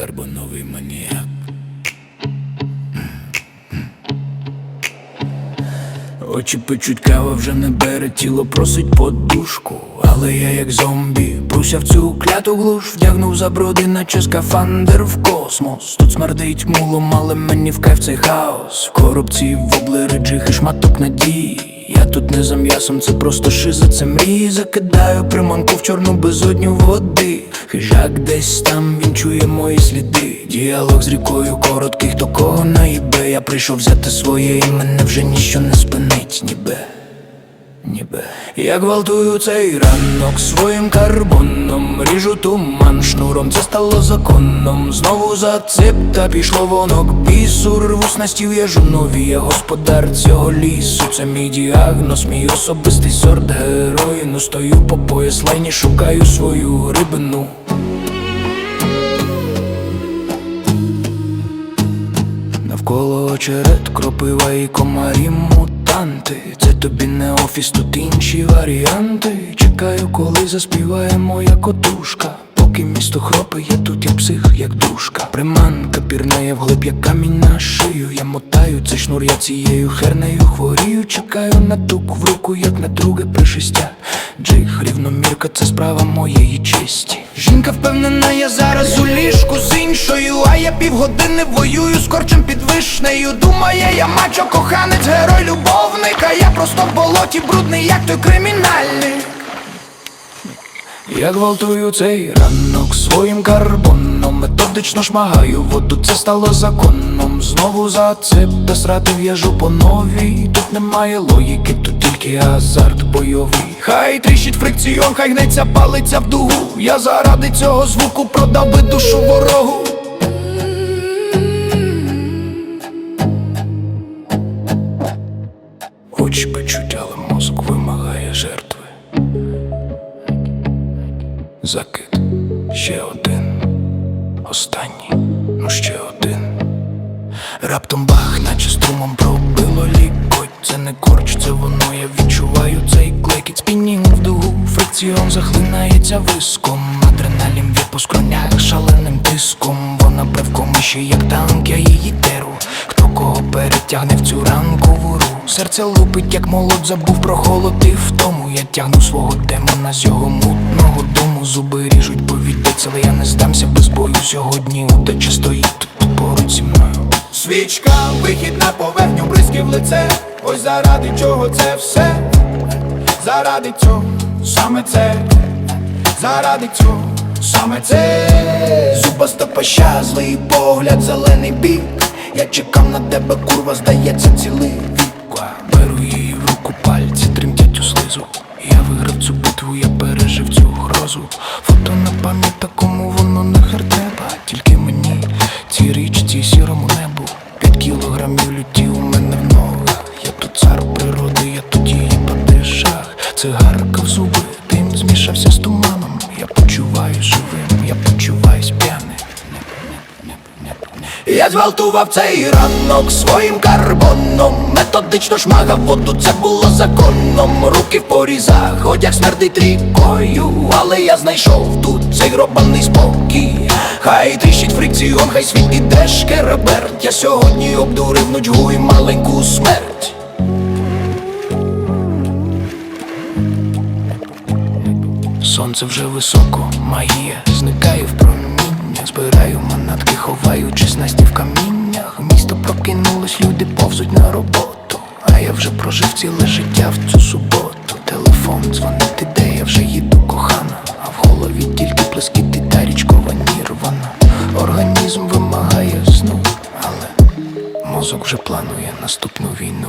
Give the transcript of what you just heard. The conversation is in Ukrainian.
карбоновий маніяк. Очі печуть кава вже не бере, тіло просить подушку. Але я як зомбі, пруся в цю кляту глуш, вдягнув за броди, наче скафандр в космос. Тут смердить мулом, але мені в кайф цей хаос. В коробці воблери джих і шматок надії. Я тут не за м'ясом, це просто шиза, це мрії. Закидаю приманку в чорну безодню води. Хижак десь там він чує мої сліди. Діалог з рікою короткий, хто кого наїбе. Я прийшов взяти своє і мене вже ніщо не спинить, ніби. Ніби я гвалтую цей ранок своїм карбоном, ріжу туман шнуром, це стало законом. Знову зацеп та пішло вонок бісу, рву снастів, я жунові, я господар цього лісу. Це мій діагноз, мій особистий сорт героїну. Стою по пояс лайні, шукаю свою рибину. Навколо очерет, кропива і комарі мутанти. Це тобі не офіс, тут інші варіанти. Чекаю, коли заспіває моя котушка. Поки місто хропе, я тут як псих, як душка. Приманка пірнає вглиб, як камінь на шию. Я мотаю цей шнур, я цією хернею хворію. Чекаю на тук в руку, як на друге пришестя. Джих, рівномірка, це справа моєї честі. Жінка впевнена, я зараз у ліжку з а я півгодини воюю з корчем під вишнею. Думає, я мачо, коханець, герой, любовник, а я просто в болоті брудний, як той кримінальний. Я гвалтую цей ранок своїм карбоном Методично шмагаю воду, це стало законом. Знову за це срати в'яжу по новій. Тут немає логіки, тут тільки азарт бойовий. Хай тріщить фрикціон, хай гнеться палиця в дугу. Я заради цього звуку продав би душу ворогу Очі печуть, але мозок вимагає жертви Закид, ще один, останній, ну ще один. Раптом бах, наче струмом пробило лікоть. Це не корч, це воно, я відчуваю цей клекіт Спінінг в дугу, фрикціон захлинається виском. Адреналін б'є по скронях шаленим тиском. Вона бревком ще як танк, я її теру. Перетягне в цю ранкову ру. Серце лупить, як молод, забув про холод і втому. Я тягну свого демона з його мутного дому. Зуби ріжуть повідець, але я не здамся без бою. Сьогодні удача стоїть тут поруч зі мною. Свічка, вихід на поверхню, бризки в лице. Ось заради чого це все. Заради цього, саме це, заради цього, саме це. Зубаста паща, злий погляд, зелений бік Я чекав на тебе, курва, здається, цілий вік. Беру її в руку, пальці тремтять у слизу. Я виграв цю битву, я пережив цю грозу. Фото на пам'ять такому воно нахер треба Тільки мені, цій річці, сірому небу. П'ять кілограмів люті у мене в ногах. Я тут цар природи, я тут її падишах Цигарка в Я зґвалтував цей ранок своїм карбоном. Методично шмагав воду, це було законом. Руки в порізах, одяг смердить рікою. Але я знайшов тут цей гробаний спокій. Хай тріщить фрикціон, хай світ іде шкереберть. Я сьогодні обдурив нудьгу і маленьку смерть. Сонце вже високо, магія зникає в проміннях Збираю манатки, ховаючись Насті в каміннях Місто прокинулось, люди повзуть на роботу. А я вже прожив ціле життя в цю суботу. Телефон дзвонити, де я вже їду кохана. А в голові тільки плескіти та річкова нірвана Організм вимагає сну, але мозок вже планує наступну війну